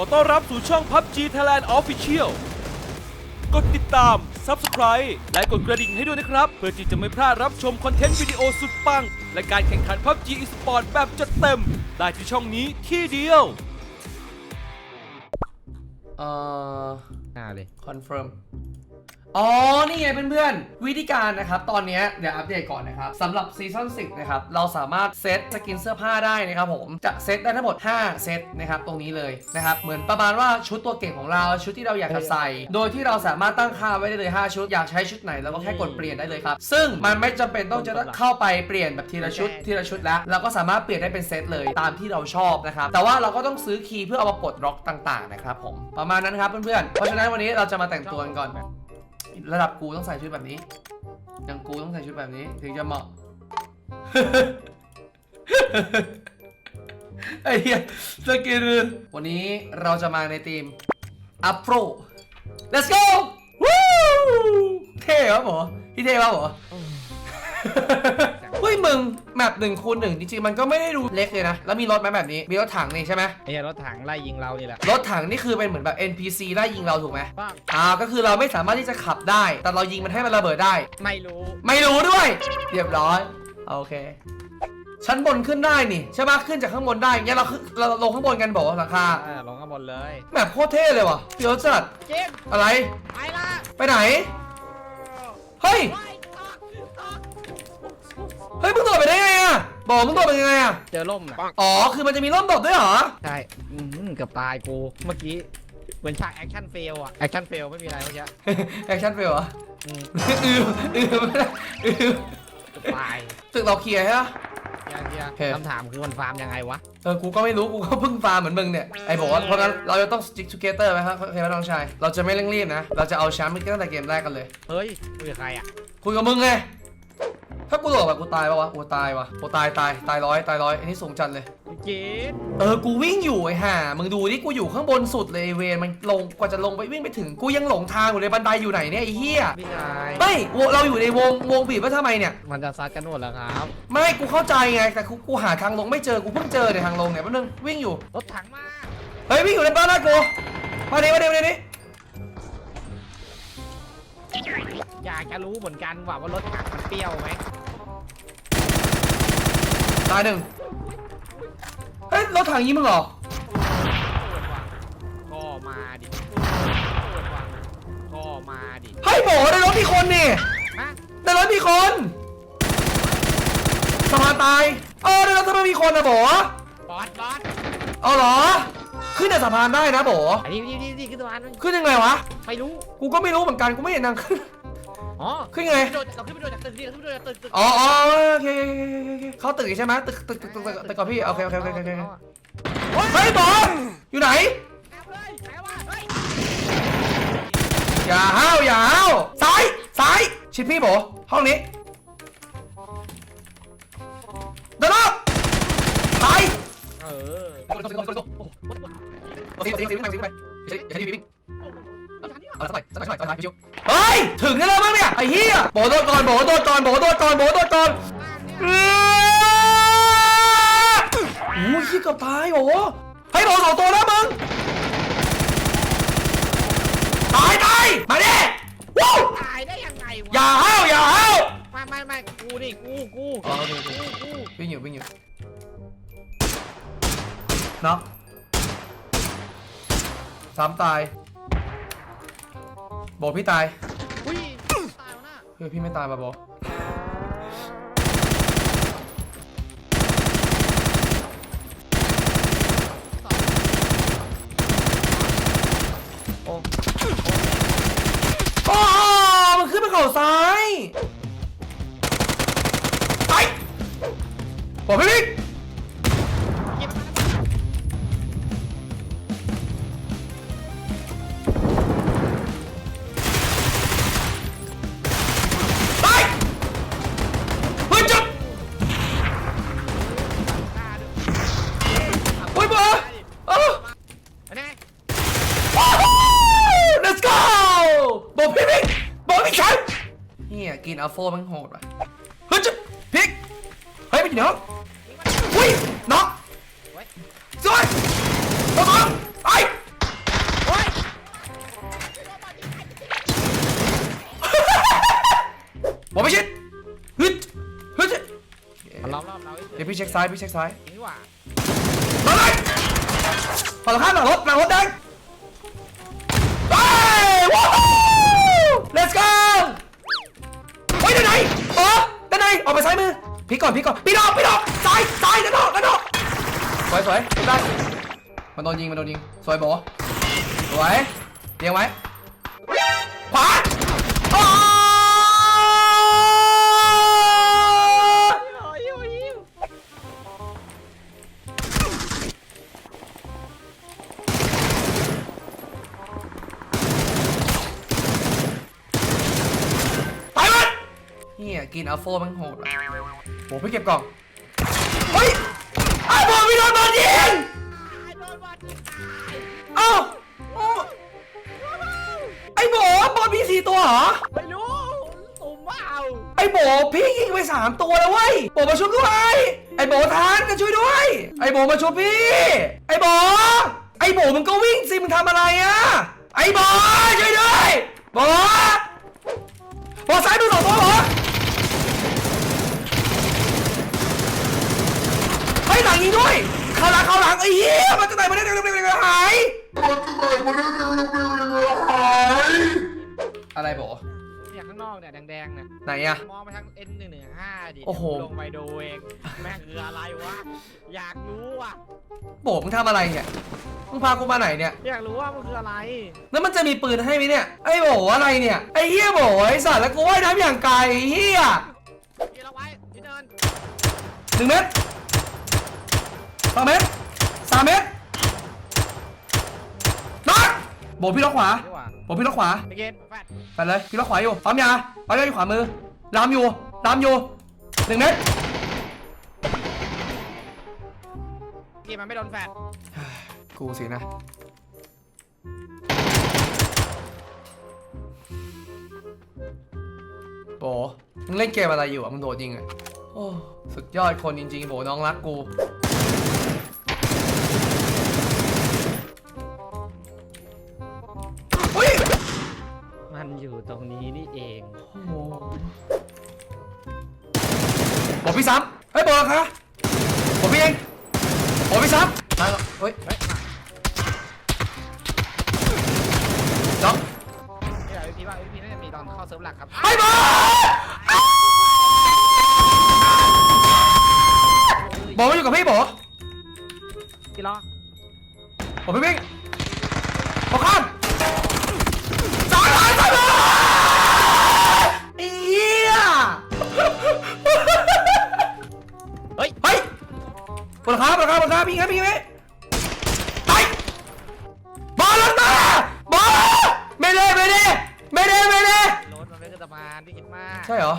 อต้อนรับสู่ช่อง PUBG Thailand Official กดติดตาม Subscribe และกดกระดิ่งให้ด้วยนะครับ เพื่อที่จะไม่พลาดรับชมคอนเทนต์วิดีโอสุดปัง และการแข่งขัน PUBG Esport แบบจัดเต็ม ได้ที่ช่องนี้ที่เดียว เอ่อ หน้าเลย คอนเฟิร์ม อ๋อ นี่ไงเพื่อนๆ วิธีการนะครับ ตอนเนี้ยเดี๋ยวอัปเดตก่อนนะครับสำหรับซีซั่น10 นะครับ เราสามารถเซตสกินเสื้อผ้าได้นะครับผม จะเซตได้ทั้งหมด 5 เซตนะครับ ตรงนี้เลยนะครับ เหมือนประมาณว่าชุดตัวเก่งของเราชุดที่เราอยากจะใส่ โดยที่เราสามารถตั้งค่าไว้ได้เลย 5 ชุด อยากใช้ชุดไหนเราก็แค่กดเปลี่ยนได้เลยครับ ซึ่งมันไม่จำเป็นต้องจะเข้าไปเปลี่ยนแบบทีละชุดทีละชุดแล้วเราก็สามารถเปลี่ยนได้เป็นเซตเลยตามที่เราชอบนะครับ แต่ว่าเราก็ต้องซื้อคีย์เพื่อเอามาปลดล็อกต่าง ๆ นะครับผม ประมาณนั้นครับเพื่อนๆ เพราะฉะนั้นวันนี้เราจะมาแต่งตัวกันก่อน ระดับกูต้องใส่ชุดแบบนี้ อย่างกูต้องใส่ชุดแบบนี้ ถึงจะเหมาะ ไอ้เหี้ยสกินวันนี้เราจะมาในทีมอัพโร let's go วู้เท่ครับผมพี่เท่ครับผม เฮ้ยมึงแมปหนึ่งคูณหนึ่งจริงๆมันก็ไม่ได้ดูเล็กเลยนะ แล้วมีรถไหมแบบนี้ มีรถถังนี่ใช่ไหมไอ้เหี้ยรถถังไล่ยิงเรานี่แหละรถถังนี่คือเป็นเหมือนแบบ NPC ไล่ยิงเราถูกไหมป้าอ่าก็คือเราไม่สามารถที่จะขับได้ แต่เรายิงมันให้มันระเบิดได้ ไม่รู้ไม่รู้ด้วย เรียบร้อยโอเค ชั้นบนขึ้นได้นี่ใช่ไหมขึ้นจากข้างบนได้งั้นเราขึ้นเราลงข้างบนกันบอกหลังคาเออลงข้างบนเลยแบบโคตรเท่เลยว่ะเดี๋ยวจัดเจ๊งอะไร ไปละไปไหน เฮ้ย เฮ้ยมึงโดดไปได้ไงอะบอกมึงโดดไปยังไงอะเจอล่มนะอ๋อคือมันจะมีร่มโดดด้วยเหรอใช่อืมเกือบตายกูเมื่อกี้เหมือนฉากแอคชั่นเฟลอะแอคชั่นเฟลไม่มีอะไรเมื่อกี้แอคชั่นเฟลเหรออืมอืมอืมไม่ได้อืมเกือบตายตึกเราเคลียร์ใช่ไหมเฮียเฮียโอเค คำถามคือมันฟาร์มยังไงวะเออ กูก็ไม่รู้ กูก็เพิ่งฟาร์มเหมือนมึงเนี่ย ไอ้บอกว่าเพราะงั้นเราจะต้อง stick together ไหมครับโอเคไหมน้องชาย เราจะไม่เร่งรีบนะ เราจะเอาแชมป์ตั้งแต่เกมแรกกันเลย เฮ้ยคุยกับใครอะคุยกับมึงไง ถ้ากูโดดแบบกูตายปะวะกูตายวะกูตายตายตายร้อยตายร้อยอันนี้สูงจัดเลยเจ๊งเออกูวิ่งอยู่ไอ้ห่ามึงดูดิกูอยู่ข้างบนสุดเลยไอ้เวรมันลงกว่าจะลงไปวิ่งไปถึงกูยังหลงทางอยู่เลยบันไดอยู่ไหนเนี่ยไอ้เหี้ยพี่ชายไม่วงเราอยู่ในวงวงบีบว่าทำไมเนี่ยมันจะซัดกันหมดแล้วครับ ไม่กูเข้าใจไงแต่กูกูหาทางลงไม่เจอกูเพิ่งเจอในยทางลงเนี่ยแป๊บนึงวิ่งอยู่รถถังมาเฮ้ยวิ่งอยู่ในบ้านนะกูมาดิมาดิมาดิมาดิ อยากจะรู้เหมือนกันว่าว่ารถถังมันเปรี้ยวไหมตายหนึ่งเฮ้ยรถถังยิงมึงเหรอก็มาดิก็มาดิเฮ้ยโบในรถมีคนนี่ฮะในรถมีคนสะพานตายเออในรถทำไมมีคนอะโบบอสบอสเอาเหรอ ขึ้นจากสะพานได้นะโบอันนี้นี่นี่นี่ขึ้นตัวอันขึ้นยังไงวะ ไม่รู้ กูก็ไม่รู้เหมือนกัน กูไม่เห็นนางขึ้น อ๋อขึ้นไง โดดเราขึ้นไปโดดจากตึกดิเราขึ้นไปโดดจากตึกตึกอ๋ออ๋อโอเคโอเคโอเคโอเคเข้าตึกอีกใช่ไหมตึกตึกตึกตึกตึกตึกก่อนพี่ โอเคโอเคโอเคโอเคโอเคเฮ้ยโบอยู่ไหน อย่าห้าวอย่าห้าวซ้ายซ้ายชิดพี่โบห้องนี้เดินรอบซ้ายเออ โอ้โหโอเคโอเคโอเควิ่งไปวิ่งไปอย่าใช้พี่วิ่งเอาสักหน่อยสักหน่อยสักหน่อยสักหน่อยพี่ชิวเฮ้ยถึงได้แล้วมั้งเนี่ยไอ้เหี้ยโบโดนก่อนโบโดนก่อนโบโดนก่อนโบโดนก่อนเอ้ยโอ้ยเหี้ยเกือบตายโอ้โหให้โบสองตัวแล้วมึงตายตายมาดิวู้ตายได้ยังไงวะอย่าห้าวอย่าห้าวไม่ไม่ไม่กูดิกูกูอ๋อโอเคโอเคกูกูวิ่งอยู่วิ่งอยู่เนาะ สามตาย โบพี่ตาย อุ้ยตายแล้วนะเฮ้ยพี่ไม่ตายป่ะโบโอ้โอ้มันขึ้นไปเข่าซ้าย ไปบอกพี่บิ๊กเก็ บอกไม่ชิดฮึดฮึดมันล้อมรอบเราเดี๋ยวพี่เช็คซ้ายพี่เช็คซ้ายนี่หว่ามาเลยฝั่งตรงข้ามหลังรถหลังรถแดงไปว้าว let's go เฮ้ยด้านไหนอ๋อด้านไหนออกไปซ้ายมือพี่ก่อนพี่ก่อนพี่ดอกพี่ดอกซ้ายซ้ายด้านนอกด้านนอกสวยสวยได้มันโดนยิงมันโดนยิงสวยโบสวยเรียงไว้ขว เฮียกินอัลโฟมันโหดว่ะโหพี่เก็บกล่อง เฮ้ยไอ้บอลพี่โดนบอลยิงเอ้าโอ้ไอ้โบอบอลมีสี่ตัวเหรอ ไม่รู้สุ่มว่าเอาไอ้โบพี่ยิงไปสามตัวแล้วเว้ยโบมาช่วยด้วย ไอ้โบทานกันช่วยด้วย ไอ้โบมาช่วยพี่ ไอ้โบไอ้โบมึงก็วิ่งสิมึงทำอะไรอะไอ้โบช่วยด้วยโบโบซ้ายมือสองตัวเห รอไอ้ยหลังยิงด้วยเข้าหลังเข้าหลังไอ้เหี้ยมันจะไหนมาได้เร็วๆๆๆหายอะไรโบเนี่ยข้างนอกเนี่ยแดงๆเนี่ยไหนอะ มองไปทาง N 1 1 5ดิโอ้โห ลงไปดูเองแม่งคืออะไรวะ อยากรู้อะ โบมึงทำอะไรเนี่ยมึงพากูมาไหนเนี่ย อยากรู้ว่ามันคืออะไร แล้วมันจะมีปืนให้ไหมเนี่ย ไอ้โบอะไรเนี่ย ไอ้เหี้ยโบไอ้สัตว์แล้วกูว่ายน้ำอย่างไกลไอ้เหี้ยกินเอาไว้ที่เดินหนึ่งเมตร สองเมตรสามเมตรนัดโบพี่ล็อกขวาดีกว่าโบพี่ล็อกขวาไปเกณฑ์แฟดไปเลยพี่ล็อกขวาอยู่ปั๊มยาปั๊มยาอยู่ขวามือลามอยู่ลามอยู่หนึ่งเมตรเกมมันไม่โดนแฟดกูสินะโบมึงเล่นเกมอะไรอยู่อะมึงโดดยิงอะโอ้สุดยอดคนจริงๆโบน้องรักกู พี่ซ้ำเฮ้ยบอกแล้วคะบอกพี่เองบอกพี่ซ้ำตายแล้วเฮ้ยเฮ้ยมาจ๊อกนี่แหละพี่ว่าพี่น่าจะมีตอนเข้าเซิร์ฟหลักครับไอ้บอบอกมาอยู่กับพี่บอกกี่ล้อบอกพี่วิ่งบอก นขาบนขาบนขาพี่งั้นพี่งั้นไปบอลลงมาบอลไม่ได้ไม่ได้ไม่ได้ไม่ได้รถมันไม่ขึ้นสะพานที่คิดมากใช่เหรอ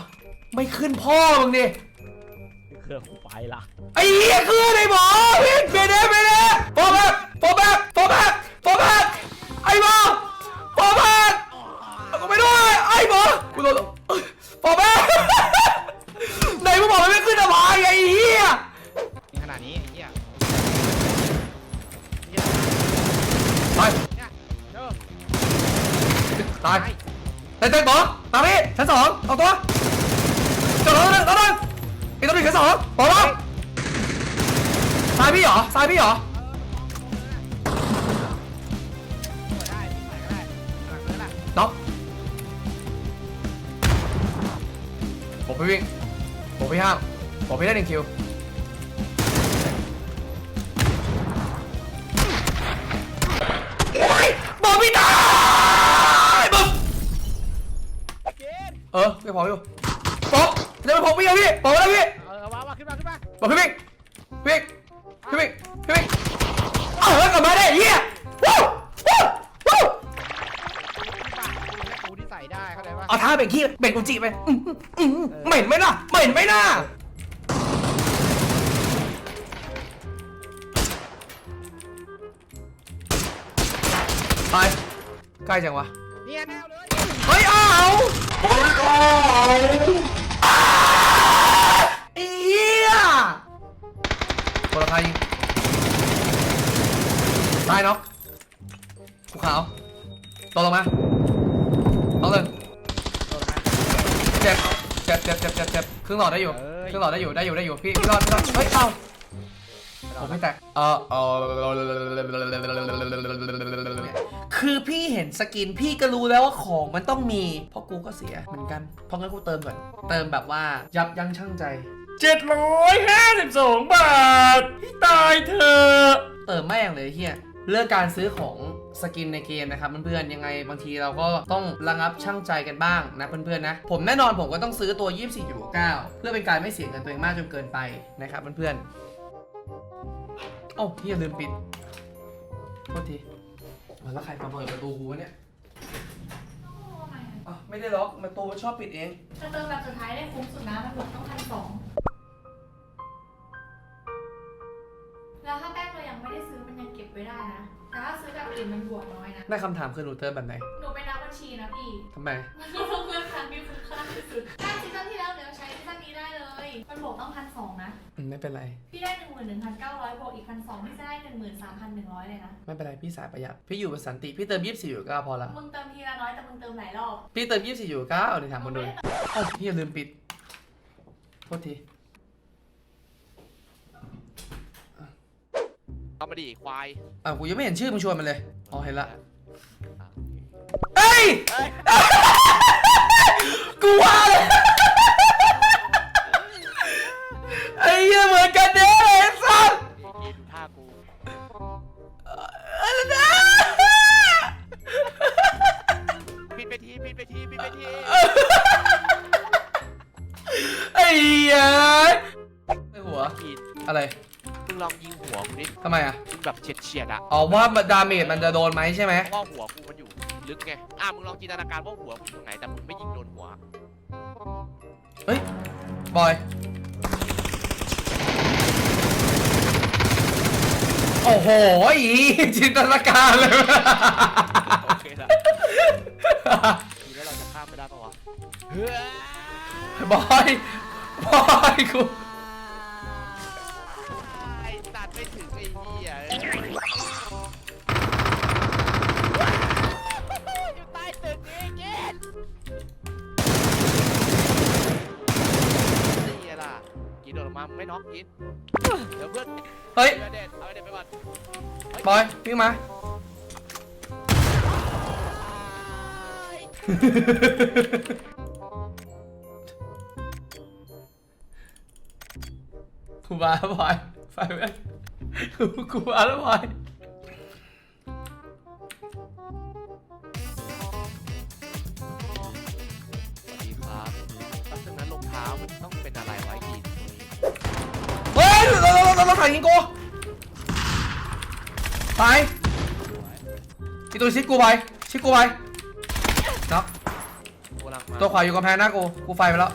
ไม่ขึ้นพ่อมึงดิเครื่องไฟละไอ้เหี้ยคือไอ้หมอพี่เบเด้เบเด้โฟกัสโฟกัสโฟกัสโฟกัสไอ้หมอโฟกัสกูไม่ด้วยไอ้หมอกูโดนโฟกัสไห ตายเต้นเต้นหมอมามพี่ชั้นสองเอาตัวจอดรถหนึ่งรถหนึ่งอีกตัวหนึ่งชั้นสองหมอลงซ้ายพี่เหรอซ้ายพี่เหรอน็อกผมไปวิ่งผมไปห้ามผมไปได้หนึ่งคิวโอ้ยบอกไม่ไเกณฑ์เออไปพออยู่บอกเดี๋ยวไปพอพี่เอาพี่บอกแล้วพี่เออมามาขึ้นมาขึ้นมาบอกพี่วิ่งวิ่งพี่วิ่งพี่วิ่งเออกลับมาได้เฮียวู้วู้วู้และกูที่ใส่ได้เข้าใจปะเอาท่าเบ่งขี้เบ่งอุจิไปอื้ออื้ออื้อเหม็นไหมล่ะเหม็นไหมล่ะไปใกล้จังวะเนี่ยแนวเลยเฮ้ยเอาเฮ้เอาเอียคนละใครตายเนาะภูเขาตกลงมาเอาเลยเจ็บเจ็บเจ็บเจ็บเจ็บเจ็บครึ่งหลอดได้อยู่ครึ่งหลอดได้อยู่ได้อยู่ได้อยู่พี่พี่รอดพี่รอดเฮ้ยเอ้า ผมไม่แตกเออเออคือพี่เห็นสกินพี่ก็รู้แล้วว่าของมันต้องมี เพราะกูก็เสียเหมือนกัน เพราะงั้นกูเติมก่อน เติมแบบว่ายับยั้งชั่งใจ 752 บาทพี่ตายเธอะเติมแม่งเลยเฮียเรื่องการซื้อของสกินในเกมนะครับเพื่อนๆยังไงบางทีเราก็ต้องระงับชั่งใจกันบ้างนะเพื่อนๆนะ ผมแน่นอนผมก็ต้องซื้อตัว 24.9 เพื่อเป็นการไม่เสียเงินตัวเองมากจนเกินไปนะครับเพื่อนๆ อ้าเฮียลืมปิดโทษทีอะแล้วใครมาเปิดประตูกูวะเนี่ยอะไม่ได้ล็อกประตูมันชอบปิดเองถ้าเติมแบบสุดท้ายได้คุ้มสุดนะมันบวกต้องพันสองแล้วถ้าแต้มเรายังไม่ได้ซื้อมันยังเก็บไว้ได้นะ แต่ถ้าซื้อแบบอื่นมันบวกน้อยนะ ได้คำถามคือหนูเติมแบบไหน หนูเป็นนักบัญชีนะพี่ ทำไม มันก็ต้องเลือกทางที่คุ้มค่าที่สุดถ้าซีซั่นที่แล้วเนี่ยใช้ซีซั่นนี้ได้เลย มันบวกต้องพันสอง นะ อืมไม่เป็นไร พี่ได้หนึ่งหมื่นหนึ่งพันเก้าร้อยบวกอีกพันสองพี่จะได้หนึ่งหมื่นสามพันหนึ่งร้อยเลยนะ ไม่เป็นไรพี่สายประหยัด พี่อยู่บนสันติ พี่เติมยี่สิบสี่อยู่เก้าพอละ มึงเติมทีละน้อยแต่มึงเติมหลายรอบพี่เติมยี่สิบสี่อยู่เก้าในถามคนดูเอ้าพี่อย่าลืมปิด โทษทีเอามาดิควายอะกูยังไม่เห็นชื่อมึงชวนมันเลย อ๋อเห็นละอะเอ้ยกูว่าเลย เหี้ยเหมือนกันเด้ไอ้สัสกินท่ากูอะไรนะปิดไปทีปิดไปทีปิดไปทีไอ้เหี้ยไอ้หัว กินอะไรมึงลองยิงหัวกูดิทำไมอะยิงแบบเฉียดเฉียดๆอะอ๋อว่าดาเมจมันจะโดนไหมใช่ไหมเพราะว่าหัวกูมันอยู่ลึกไงอะมึงลองจินตนาการว่าหัวกูอยู่ตรงไหนแต่มึงไม่ยิงโดนหัว เฮ้ยบอย โอ้โหอีจินตนาการเลย โอเคละทีแล้วเราจะข้ามไปได้ปะวะเฮ้ยบอย บอยกู กินโดดลงมามึงไม่น็อกกินเดี๋ยวเพื่อนเฮ้ยเอาไอ้เด็ดเอาไอ้เด็ดไปก่อนบอยวิ่งมา กูมาแล้วบอย ไปเว้ยกูกูมาแล้วบอย ยเราเราเราถ่ายยิงกูไปอีตัวชิดกูไปชิดกูไปนาะกำลังมาตัวขวาอยู่กำแพงหน้ากูกูไฟไปแล้ว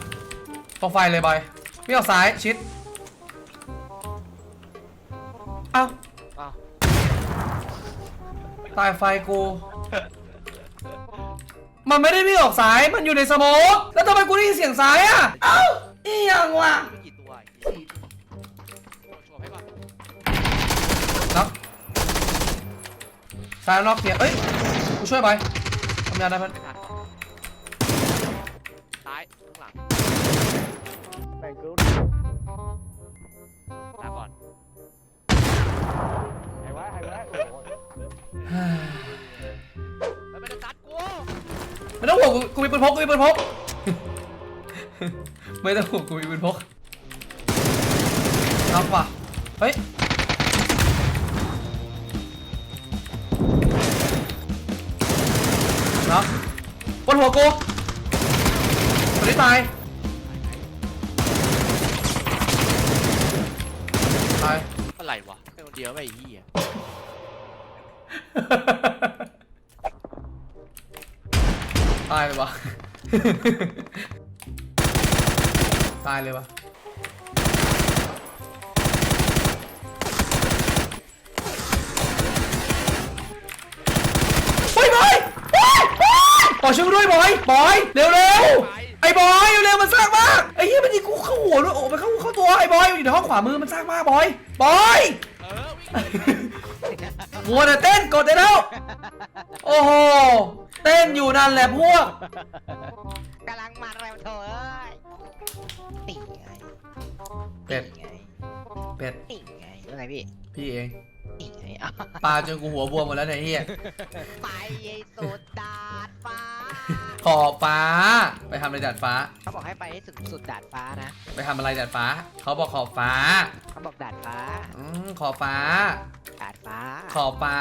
ตรงไฟเลยบอยไม่ออกซ้ายชิดเอ้าอ้าวตายไฟกู มันไม่ได้วิ่งออกซ้ายมันอยู่ในสโมกแล้วทำไมกูได้ยินเสียงซ้ายอะเอ้าอีหยังวะ ซ้ายน็อกเนี่ยเอ้ยกูช่วยไปทำยาได้เพันไม่ทันซ้ายข้างหลังแบ่งกูลาก่อนไอ้วะไอ้วะโอ้โหแล้วไม่ได้ตัดกูไม่ต้องห่วงกูกูมีปืนพกกูมีปืนพก ไม่ต้องห่วงกูมีปืนพกน็อกว่ะเฮ้ย บนหัวกูคนที่ตาย ตาย อะไรวะเป็นคนเดียวไม่ไอ้เหี้ยตายเลยวะ ตายเลยวะ อยบอยช่วยกูด้วยบอยบอยเร็วเร็วไอ้บอยเร็วๆมันสร้างมากไอ้เหี้ยมันยิงกูเข้าหัวด้วยโอ้มันเข้าเข้าตัวไอ้บอยอยู่ในห้องขวามือมันสร้างมากบอยบอยเออวิ่งเลยมัวแต่เต้นกดได้แล้วโอ้โหเต้นอยู่นั่นแหละพวกกำลังมาเร็วเถอะเอ้ยติ่งไงเป็ดติ่งไงเป็ดติ่งไงว่าไงพี่พี่เองติ่ง ไงอะปลาจนกูหัวบวมหมดแล้วเนี่ยเฮียไปไอ้สุดดาดฟ้า ขอบฟ้า ไปทำอะไรดาดฟ้า เขาบอกให้ไปให้สุดสุดดาดฟ้านะ ไปทำอะไรดาดฟ้า เขาบอกขอบฟ้าเขาบอกดาดฟ้า อืมขอบฟ้า ดาดฟ้าขอบฟ้า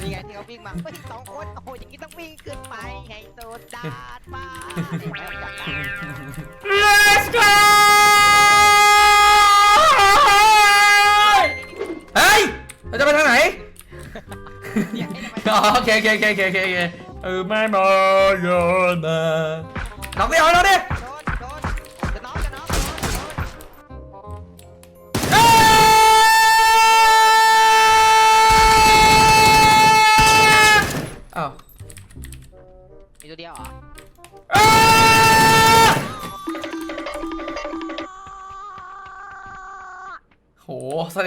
นี่ไงที่เขาวิ่งมาเฮ้ยสองคนโอ้โหอย่างนี้ต้องวิ่งขึ้นไปให้สุดดาดฟ้าเห็นไหมจับได้ Let's go อ๋อโอเคโอเคโอเคโอเคโอเคเออไม่มาเยนะน้องดิเอาน้องดิโดนโด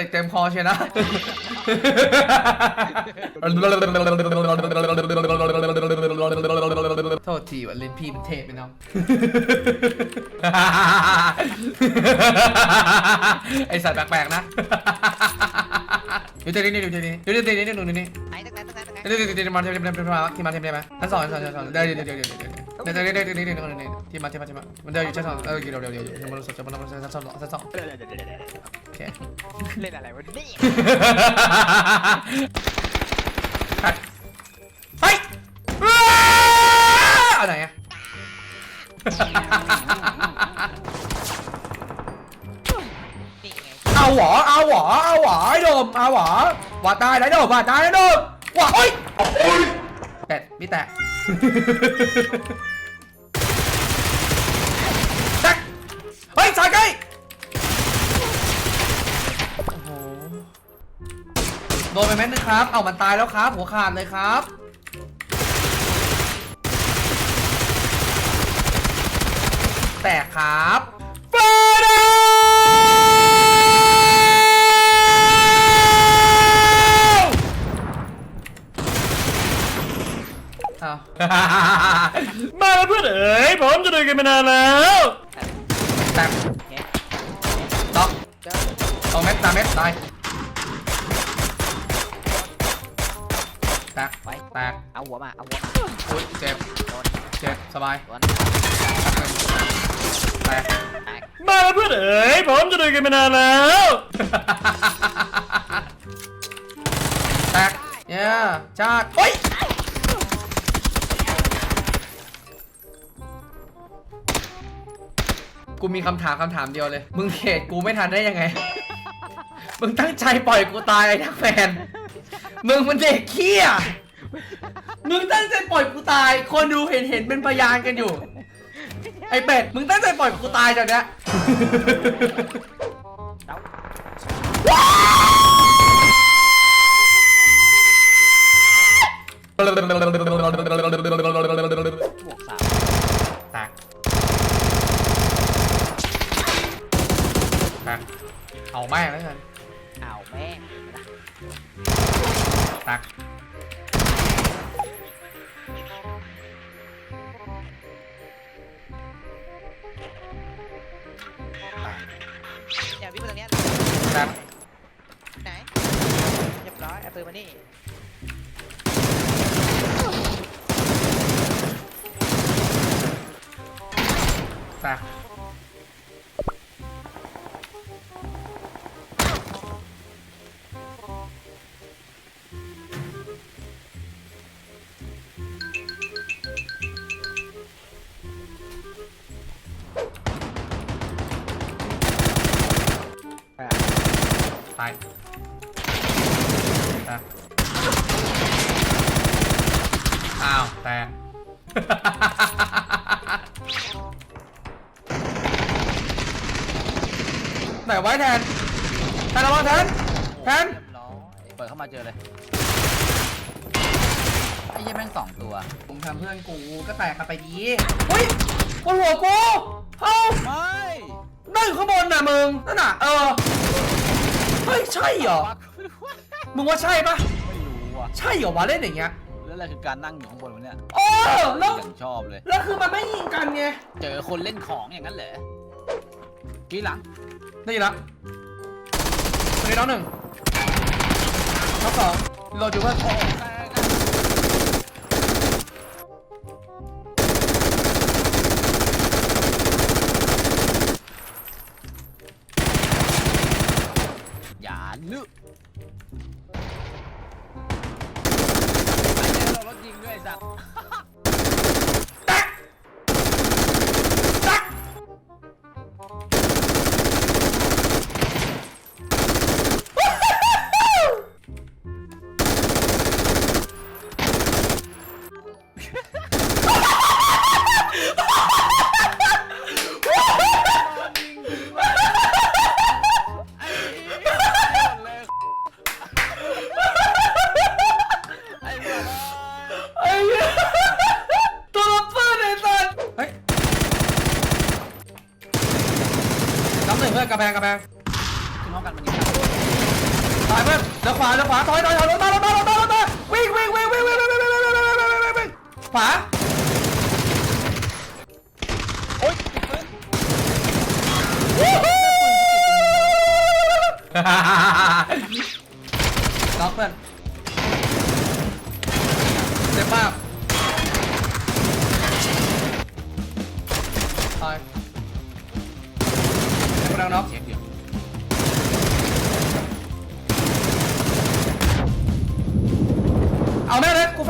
หสเต็กเต็มคอเชียวนะ โทษทีว่าเล่นพี่มันเทพไปเนาะ ไอสัตว์แปลกๆนะดูเตนี่ดูเตนี่ดูเตนี่ดูนี่ไหนตั้งแต่ตั้งแต่ตั้งแต่เดี๋ยวเดี๋ยวเดี๋ยวมาเทมเทมเทมมาที่มาเทมได้ไหมชั้นสองชั้นสองชั้นสองเดี๋ยวเดี๋ยวเดี๋ยวเดี๋ยวเดี๋ยวเดี๋ยวเดี๋ยวเดี๋ย วเดี๋ยวเดี๋ยวเดี๋ยวเดี๋ยวที่มาที่มาที่มามันเดินอยู่ชั้นสองเออเดี๋ยวเดี๋ยวเดี๋ยวเดี๋ยวมันสดจะมันมันชั้นสองชั้นสองโอเค เล่นอะไรวะนี่เฮ้ยเอาไหนอะนี่ไงเอาหวอเอาหวอเอาหวอไอ้โดมเอาหวอว่าตายได้โดมว่าตายได้โดมว่าเฮ้ยแตะมีแตะ แตะเฮ้ยสายใกล้โอ้โหโดนไปแม็ดนึงครับ เอามันตายแล้วครับ หัวขาดเลยครับ แตกครับฟาดเอา มาแล้วเพื่อนเอ๋ยผมจะดูกันมานานแล้วแตกล็อกเจอเอาเม็ดตามเม็ดตายแตกไปแตกเอาหัวมา เอาหัวมาอุ้ยเจ็บ โดนเจ็บ สบายโดนแตกแตกมาแล้วเพื่อนเอ๋ยผมจะดูกันมานานแล้วแตกเนี่ยจ้าโอ้ย กูมีคำถามคำถามเดียวเลย มึงเขตกูไม่ทันได้ยังไง มึงตั้งใจปล่อยกูตายไอ้ทักแฟน มึงมันเด็กเขี้ยมึงตั้งใจปล่อยกูตาย คนดูเห็นเห็นเป็นพยานกันอยู่ ไอ้เป็ด มึงตั้งใจปล่อยกูตายจากเนี้ย แตกเอาแม่งแล้วกันเอาแม่งนะแตกเนี่ยวิ่งมาตรงเนี้ยแตกไหนเรียบร้อยเอาปืนมานี่แตก ตายแตกอ้าว แตกไหนไว้แทน แทนระวังแทน แทนเปิดเข้ามาเจอเลยไอ้เหี้ยแม่งสองตัวผมทำเพื่อนกูก็แตกกันไปดีเฮ้ยบนหัวกู เอ้าไม่ นั่งอยู่ข้างบนน่ะมึง นั่นน่ะ เออเฮ้ยใช่เหรอ มึงว่าใช่ปะไม่รู้ว่ะใช่เหรอวะเล่นอย่างเงี้ยเแล้วอะไรคือการนั่งอยู่ข้างบนวะเนี่ยโอ้แล้ว อย่างชอบเลย แล้วคือมันไม่ยิงกันไง เจอคนเล่นของอย่างนั้นเหรอกี้หลังได้ยินละตัวนี้น้องหนึ่งน้องสองโหลดอยู่เพื่อน โอ้โหได้ไ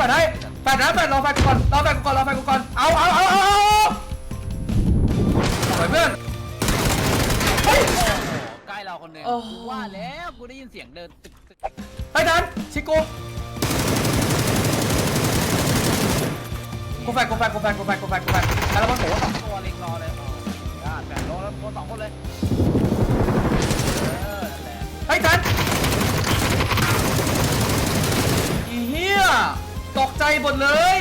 ดให้แฟดนะแฟดรอแฟดกูก่อนรอแฟดกูก่อนรอแฟดกูก่อนเอาเอาเอาเอาเอาสวยเพื่อนเฮ้ยโอ้โหใกล้เราคนหนึ่งโอ้โหกูว่าแล้วกูได้ยินเสียงเดินตึกตึกเฮ้ยดันชิโก้กูแฟดกูแฟดกูแฟดกูแฟดกูแฟดกูแฟดแล้วมันโหโอ้สองตัวเล็งรอเลยอ๋ออ่าแบ่งโลแล้วโลสองคนเลยเออนั่นแหละเฮ้ยดันอีเหี้ย ตกใจหมดเลย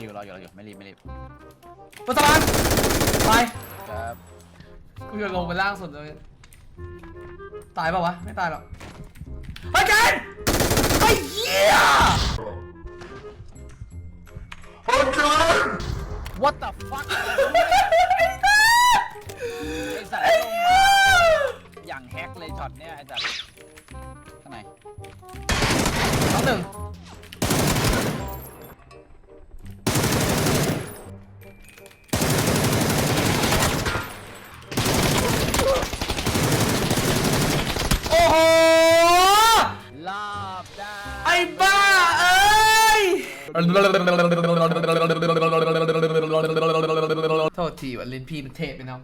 ออยู่รออยู่รออยู่ไม่รีบไม่รีบบนสะพานไปครับกูจะลงไปล่างสุดเลย ตายเปล่าวะ ไม่ตายหรอกเฮ้ยแกนไอ้เหี้ย What the fuck ไอ้สัตว์ลงมาอย่างแฮกเลยช็อตเนี้ยไอ้สัตว์ข้างในน้องหนึ่ง็นพี่เป็นเทพไป็นน้อ